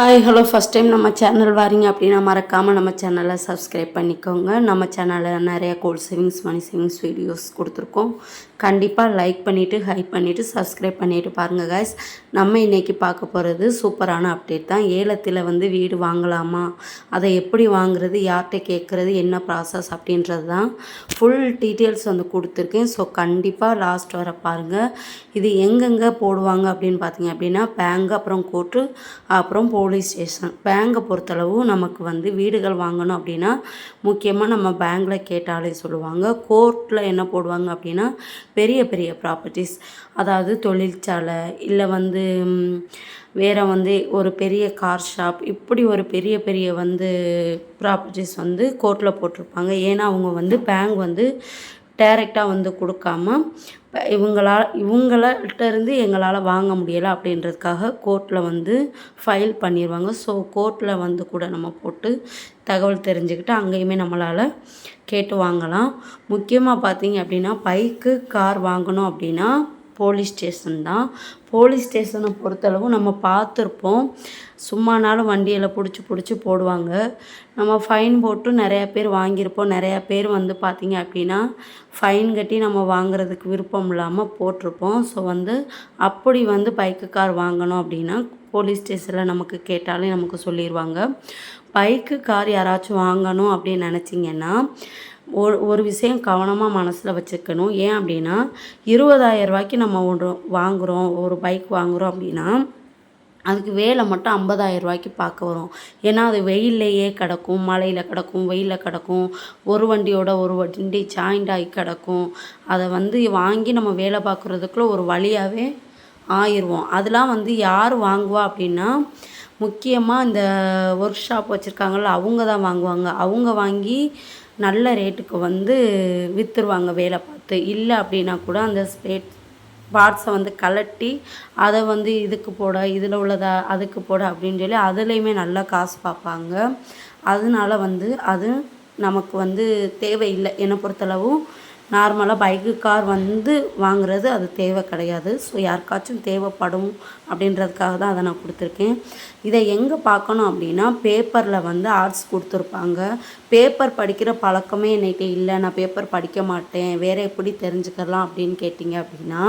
Hi hello first time நம்ம channel வரீங்க அப்படின்னா மறக்காமல் நம்ம சேனலை சப்ஸ்கிரைப் பண்ணிக்கோங்க. நம்ம சேனலில் நிறைய gold savings money savings videos கொடுத்துருக்கோம். கண்டிப்பாக லைக் பண்ணிவிட்டு ஹைப் பண்ணிவிட்டு சப்ஸ்கிரைப் பண்ணிவிட்டு பாருங்கள் காய்ஸ் நம்ம இன்றைக்கி பார்க்க போகிறது சூப்பரான அப்டேட் தான். ஏலத்தில் வந்து வீடு வாங்கலாமா? அதை எப்படி வாங்குறது? யார்கிட்ட கேட்குறது என்ன ப்ராசஸ் அப்படின்றது தான் ஃபுல் டீட்டெயில்ஸ் வந்து கொடுத்துருக்கேன். ஸோ கண்டிப்பாக லாஸ்ட் வர பாருங்கள் இது எங்கெங்கே போடுவாங்க அப்படின்னு பார்த்தீங்க அப்படின்னா பேங்க் அப்புறம் கோர்ட்டு அப்புறம் போலீஸ் ஸ்டேஷன் பேங்கை பொறுத்தளவு நமக்கு வந்து வீடுகள் வாங்கணும் அப்படின்னா முக்கியமாக நம்ம பேங்க்கில் கேட்டாலே சொல்லுவாங்க. கோர்ட்டில் என்ன போடுவாங்க அப்படின்னா பெரிய பெரிய ப்ராப்பர்ட்டிஸ் அதாவது தொழிற்சாலை இல்லை வந்து வேறு வந்து ஒரு பெரிய கார் ஷாப் இப்படி ஒரு பெரிய பெரிய வந்து ப்ராப்பர்ட்டிஸ் வந்து கோர்ட்டில் போட்டிருப்பாங்க. ஏன்னா அவங்க வந்து பேங்க் வந்து டைரெக்டாக வந்து கொடுக்காம இவங்களால் இவங்கள்ட்ட இருந்து எங்களால் வாங்க முடியலை அப்படின்றதுக்காக கோர்ட்டில் வந்து ஃபைல் பண்ணிடுவாங்க ஸோ கோர்ட்டில் வந்து கூட நம்ம போட்டு தகவல் தெரிஞ்சுக்கிட்டு அங்கேயுமே நம்மளால் கேட்டு வாங்கலாம். முக்கியமாக பார்த்தீங்க அப்படின்னா பைக்கு கார் வாங்கணும் அப்படின்னா போலீஸ் ஸ்டேஷன் தான். போலீஸ் ஸ்டேஷனை பொறுத்தளவு நம்ம பார்த்துருப்போம். சும்மானாலும் வண்டியில் பிடிச்சி பிடிச்சி போடுவாங்க. நம்ம ஃபைன் போட்டு நிறையா பேர் வாங்கியிருப்போம். நிறையா பேர் வந்து பார்த்திங்க அப்படின்னா ஃபைன் கட்டி நம்ம வாங்குறதுக்கு விருப்பம் இல்லாமல் போட்டிருப்போம். ஸோ வந்து அப்படி வந்து பைக்கு கார் வாங்கணும் அப்படின்னா போலீஸ் ஸ்டேஷனில் நமக்கு கேட்டாலே நமக்கு சொல்லிடுவாங்க பைக்கு கார் யாராச்சும் வாங்கணும் அப்படின்னு நினச்சிங்கன்னா ஒரு ஒரு விஷயம் கவனமாக மனசில் வச்சுக்கணும். ஏன் அப்படின்னா இருபதாயிரம் ரூபாய்க்கு நம்ம ஒன்று வாங்குகிறோம் ஒரு பைக் வாங்குகிறோம் அப்படின்னா அதுக்கு வேலை மட்டும் ஐம்பதாயிரம் ரூபாய்க்கு பார்க்க வரும். ஏன்னா அது வெயில்லையே கிடக்கும் மழையில் கிடக்கும் வெயிலில் கிடக்கும் ஒரு வண்டியோட ஒரு வண்டி ஜாயிண்ட் ஆகி கிடக்கும். அதை வந்து வாங்கி நம்ம வேலை பார்க்குறதுக்குள்ள ஒரு வழியாகவே ஆயிடுவோம். அதெல்லாம் வந்து யார் வாங்குவா அப்படின்னா முக்கியமாக இந்த ஒர்க் ஷாப் வச்சுருக்காங்கல்ல அவங்க தான் வாங்குவாங்க. அவங்க வாங்கி நல்ல ரேட்டுக்கு வந்து விற்றுருவாங்க வேலை பார்த்து. இல்லை அப்படின்னா கூட அந்த ஸ்பேட் பார்ட்ஸை வந்து கலட்டி அதை வந்து இதுக்கு போட இதில் உள்ளதா அதுக்கு போட அப்படின்னு சொல்லி அதுலேயுமே நல்லா காசு பார்ப்பாங்க. அதனால வந்து அது நமக்கு வந்து தேவையில்லை. என்னை பொறுத்தளவும் நார்மலாக பைக்கு கார் வந்து வாங்குறது அது தேவை கிடையாது. ஸோ யாருக்காச்சும் தேவைப்படும் அப்படின்றதுக்காக தான் அதை நான் கொடுத்துருக்கேன். இதை எங்கே பார்க்கணும் அப்படின்னா பேப்பரில் வந்து ஆர்ட்ஸ் கொடுத்துருப்பாங்க. பேப்பர் படிக்கிற பழக்கமே என்கிட்ட இல்லை. நான் பேப்பர் படிக்க மாட்டேன். வேறு எப்படி தெரிஞ்சுக்கலாம் அப்படின்னு கேட்டிங்க அப்படின்னா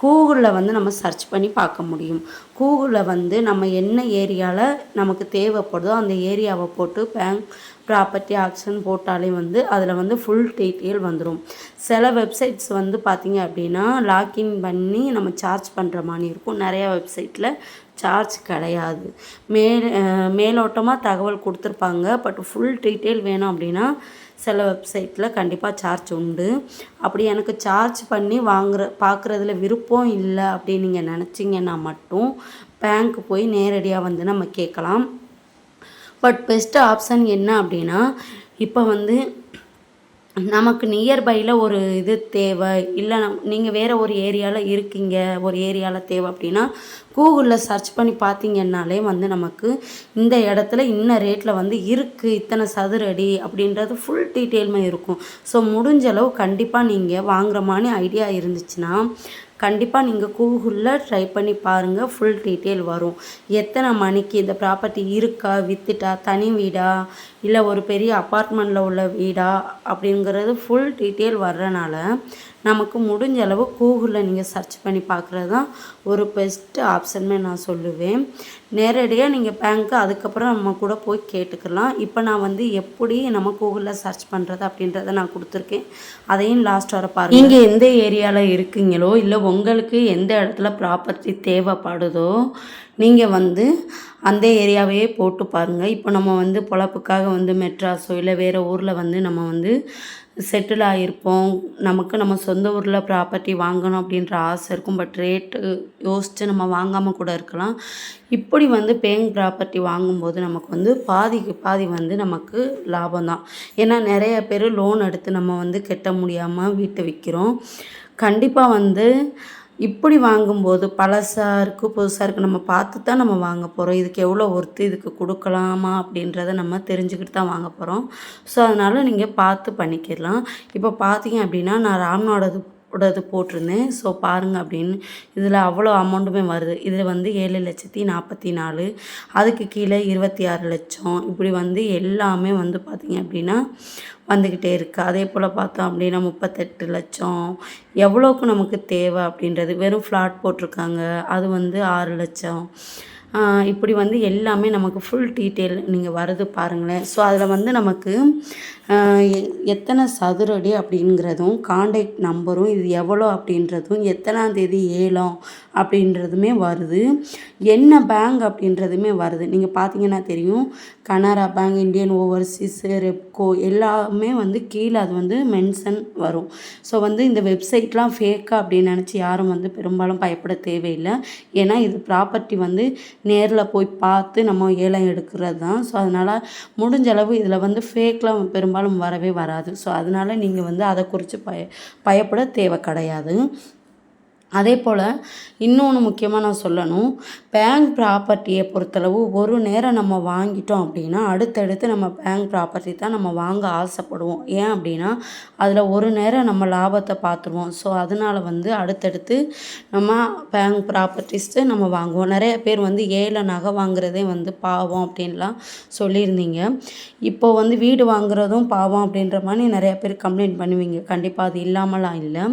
கூகுளில் வந்து நம்ம சர்ச் பண்ணி பார்க்க முடியும். கூகுளில் வந்து நம்ம என்ன ஏரியாவில் நமக்கு தேவைப்படுதோ அந்த ஏரியாவை போட்டு பேங்க் ப்ராப்பர்ட்டி ஆக்ஷன் போட்டாலே வந்து அதில் வந்து ஃபுல் டீட்டெயில் வந்துடும் சில வெப்சைட்ஸ் வந்து பார்த்திங்க அப்படின்னா லாக்இன் பண்ணி நம்ம சார்ஜ் பண்ணுற மாதிரி இருக்கும். நிறையா வெப்சைட்டில் சார்ஜ் கிடையாது. மேல் மேலோட்டமாக தகவல் கொடுத்துருப்பாங்க. பட் ஃபுல் டீட்டெயில் வேணும் அப்படின்னா சில வெப்சைட்டில் கண்டிப்பாக சார்ஜ் உண்டு. அப்படி எனக்கு சார்ஜ் பண்ணி வாங்குற பார்க்குறதுல விருப்பம் இல்லை அப்படின்னு நீங்கள் நினச்சிங்கன்னா மட்டும் பேங்க்கு போய் நேரடியாக வந்து நம்ம கேட்கலாம். பட் பெஸ்ட் ஆப்ஷன் என்ன அப்படின்னா இப்போ வந்து நமக்கு நியர்பையில் ஒரு இது தேவை. இல்லை நம் நீங்கள் வேறு ஒரு ஏரியாவில் இருக்கீங்க ஒரு ஏரியாவில் தேவை அப்படின்னா கூகுளில் சர்ச் பண்ணி பார்த்தீங்கன்னாலே வந்து நமக்கு இந்த இடத்துல இன்ன ரேட்டில் வந்து இருக்குது இத்தனை சதுரடி அப்படின்றது ஃபுல் டீட்டெயிலுமே இருக்கும். ஸோ முடிஞ்ச அளவு கண்டிப்பாக நீங்கள் வாங்குற மாதிரி ஐடியா இருந்துச்சுன்னா கண்டிப்பாக நீங்கள் கூகுளில் ட்ரை பண்ணி பாருங்கள் ஃபுல் டீட்டெயில் வரும். எத்தனை மணிக்கு இந்த ப்ராப்பர்ட்டி இருக்கா? வித்துட்டா? தனி வீடா? இல்லை ஒரு பெரிய அப்பார்ட்மெண்ட்டில் உள்ள வீடா? அப்படிங்கிறது ஃபுல் டீட்டெயில் வர்றனால நமக்கு முடிஞ்ச அளவு கூகுளில் நீங்கள் சர்ச் பண்ணி பார்க்குறது தான் ஒரு பெஸ்ட்டு ஆப்ஷன்னு நான் சொல்லுவேன். நேரடியாக நீங்கள் பேங்க்கு அதுக்கப்புறம் நம்ம கூட போய் கேட்டுக்கலாம். இப்போ நான் வந்து எப்படி நம்ம கூகுளில் சர்ச் பண்ணுறது அப்படின்றத நான் கொடுத்துருக்கேன். அதையும் லாஸ்ட் வர பாருங்கள் நீங்கள் எந்த ஏரியாவில் இருக்கீங்களோ இல்லை உங்களுக்கு எந்த இடத்துல ப்ராப்பர்ட்டி தேவைப்படுதோ நீங்கள் வந்து அந்த ஏரியாவையே போட்டு பாருங்கள் இப்போ நம்ம வந்து பொழப்புக்காக வந்து மெட்ராஸோ இல்லை வேறு ஊரில் வந்து நம்ம வந்து செட்டில் ஆகிருப்போம் நமக்கு நம்ம சொந்த ஊரில் ப்ராப்பர்ட்டி வாங்கணும் அப்படின்ற ஆசை இருக்கும். பட் ரேட்டு யோசித்து நம்ம வாங்காமல் கூட இருக்கலாம். இப்படி வந்து பேங் ப்ராப்பர்ட்டி வாங்கும்போது நமக்கு வந்து பாதிக்கு பாதி வந்து நமக்கு லாபம் தான். ஏன்னா நிறைய பேர் லோன் எடுத்து நம்ம வந்து கட்ட முடியாமல் வீட்டை விற்கிறோம் கண்டிப்பாக வந்து இப்படி வாங்கும்போது பழசாக இருக்குது புதுசாக இருக்குது நம்ம பார்த்து தான் நம்ம வாங்க போகிறோம் இதுக்கு எவ்வளோ ஒர்த்து இதுக்கு கொடுக்கலாமா அப்படின்றத நம்ம தெரிஞ்சுக்கிட்டு தான் வாங்க போகிறோம் ஸோ அதனால் நீங்கள் பார்த்து பண்ணிக்கிடலாம் இப்போ பார்த்தீங்க அப்படின்னா நான் ராம்னோடது உடது போட்டிருந்தேன். ஸோ பாருங்கள் அப்படின்னு இதில் அவ்வளோ அமௌண்ட்டுமே வருது. இதில் வந்து ஏழு லட்சத்தி நாற்பத்தி நாலு அதுக்கு கீழே இருபத்தி ஆறு லட்சம். இப்படி வந்து எல்லாமே வந்து பார்த்திங்க அப்படின்னா வந்துக்கிட்டே இருக்குது அதே போல் பார்த்தோம் அப்படின்னா முப்பத்தெட்டு லட்சம். எவ்வளோக்கு நமக்கு தேவை அப்படின்றது. வெறும் ஃப்ளாட் போட்டிருக்காங்க. அது வந்து ஆறு லட்சம். இப்படி வந்து எல்லாமே நமக்கு ஃபுல் டீட்டெயில் நீங்கள் வருது பாருங்களேன். ஸோ அதில் வந்து நமக்கு எத்தனை சதுரடி அப்படிங்கிறதும் காண்டாக்ட் நம்பரும் இது எவ்வளோ அப்படின்றதும் எத்தனாம் தேதி ஏலம் அப்படின்றதுமே வருது. என்ன பேங்க் அப்படின்றதுமே வருது. நீங்கள் பார்த்தீங்கன்னா தெரியும் Canara bank Indian overseas Repco எல்லாமே வந்து கீழே அது வந்து மென்ஷன் வரும். ஸோ வந்து இந்த வெப்சைட்லாம் ஃபேக்காக அப்படின்னு நினச்சி யாரும் வந்து பெரும்பாலும் பயப்பட தேவையில்லை. ஏன்னா இது ப்ராப்பர்ட்டி வந்து நேரில் போய் பார்த்து நம்ம ஏலம் எடுக்கிறது தான். ஸோ அதனால் முடிஞ்ச அளவு இதில் வந்து ஃபேக்லாம் பெரும்பாலும் வரவே வராது. ஸோ அதனால் நீங்கள் வந்து அதை குறித்து பய பயப்பட தேவை கிடையாது. அதே போல் இன்னொன்று முக்கியமாக நான் சொல்லணும். பேங்க் ப்ராப்பர்ட்டியை பொறுத்தளவு ஒரு நேரம் நம்ம வாங்கிட்டோம் அப்படின்னா அடுத்தடுத்து நம்ம பேங்க் ப்ராப்பர்ட்டி தான் நம்ம வாங்க ஆசைப்படுவோம். ஏன் அப்படின்னா அதில் ஒரு நேரம் நம்ம லாபத்தை பார்த்துருவோம். ஸோ அதனால் வந்து அடுத்தடுத்து நம்ம பேங்க் ப்ராப்பர்ட்டிஸ்ட்டு நம்ம வாங்குவோம். நிறைய பேர் வந்து ஏழை நகை வாங்குறதே வந்து பாவம் அப்படின்லாம் சொல்லியிருந்தீங்க. இப்போ வந்து வீடு வாங்குறதும் பாவம் அப்படின்ற மாதிரி நிறைய பேர் கம்ப்ளைண்ட் பண்ணுவீங்க. கண்டிப்பாக அது இல்லாமலாம் இல்லை.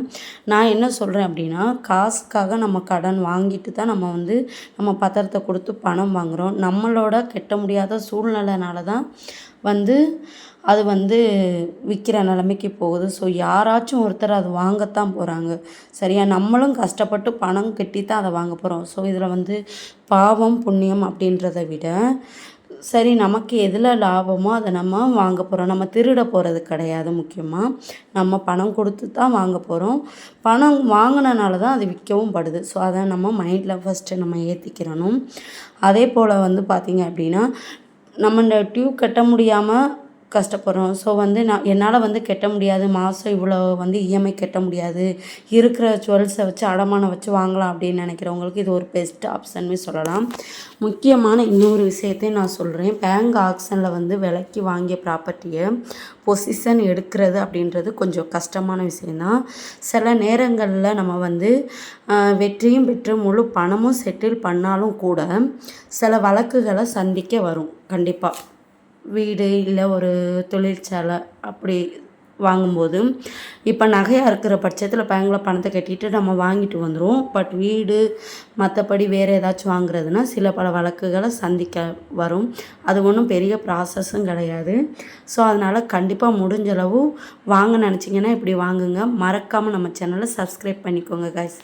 நான் என்ன சொல்கிறேன் அப்படின்னா காசுக்காக நம்ம கடன் வாங்கிட்டு தான் நம்ம வந்து நம்ம பத்திரத்தை கொடுத்து பணம் வாங்குகிறோம் நம்மளோட கெட்ட முடியாத சூழ்நிலைனால தான் வந்து அது வந்து விற்கிற நிலைமைக்கு போகுது. ஸோ யாராச்சும் ஒருத்தர் அது வாங்கத்தான் போகிறாங்க சரியா? நம்மளும் கஷ்டப்பட்டு பணம் கட்டி தான் அதை வாங்க போகிறோம் ஸோ இதில் வந்து பாவம் புண்ணியம் அப்படின்றத விட சரி நமக்கு எதில் லாபமோ அதை நம்ம வாங்க போகிறோம் நம்ம திருட போகிறது கிடையாது முக்கியமாக நம்ம பணம் கொடுத்து தான் வாங்க போகிறோம் பணம் வாங்கினனால தான் அது விற்கவும் படுது. ஸோ அதை நம்ம மைண்டில் ஃபஸ்ட்டு நம்ம ஏற்றிக்கிறணும் அதே போல் வந்து பார்த்திங்க அப்படின்னா நம்ம இந்த டியூப் கட்ட முடியாமல் கஷ்டப்படுறோம். ஸோ வந்து நான் என்னால் வந்து கட்ட முடியாது. மாதம் இவ்வளோ வந்து இஎம்ஐ கட்ட முடியாது. இருக்கிற ஜுவல்ஸை வச்சு அடமானம் வச்சு வாங்கலாம் அப்படின்னு நினைக்கிறவங்களுக்கு இது ஒரு பெஸ்ட் ஆப்ஷன்னு சொல்லலாம். முக்கியமான இன்னொரு விஷயத்தையும் நான் சொல்கிறேன் பேங்க் ஆக்ஷனில் வந்து விலைக்கு வாங்கிய ப்ராப்பர்ட்டியை பொசிஷன் எடுக்கிறது அப்படின்றது கொஞ்சம் கஷ்டமான விஷயந்தான் சில நேரங்களில் நம்ம வந்து வெற்றியும் பெற்று முழு பணமும் செட்டில் பண்ணாலும் கூட சில வழக்குகளை சந்திக்க வரும். கண்டிப்பாக வீடு இல்லை ஒரு தொழிற்சாலை அப்படி வாங்கும்போது இப்போ நகையாக இருக்கிற பட்சத்தில் பேங்கில் பணத்தை கட்டிட்டு நம்ம வாங்கிட்டு வந்துடுவோம் பட் வீடு மற்றபடி வேறு ஏதாச்சும் வாங்குறதுனா சில பல வழக்குகளை சந்திக்க வரும். அது ஒன்றும் பெரிய ப்ராசஸும் கிடையாது. ஸோ அதனால் கண்டிப்பாக முடிஞ்சளவு வாங்க நினச்சிங்கன்னா இப்படி வாங்குங்க. மறக்காமல் நம்ம சேனலை சப்ஸ்கிரைப் பண்ணிக்கோங்க கைஸ்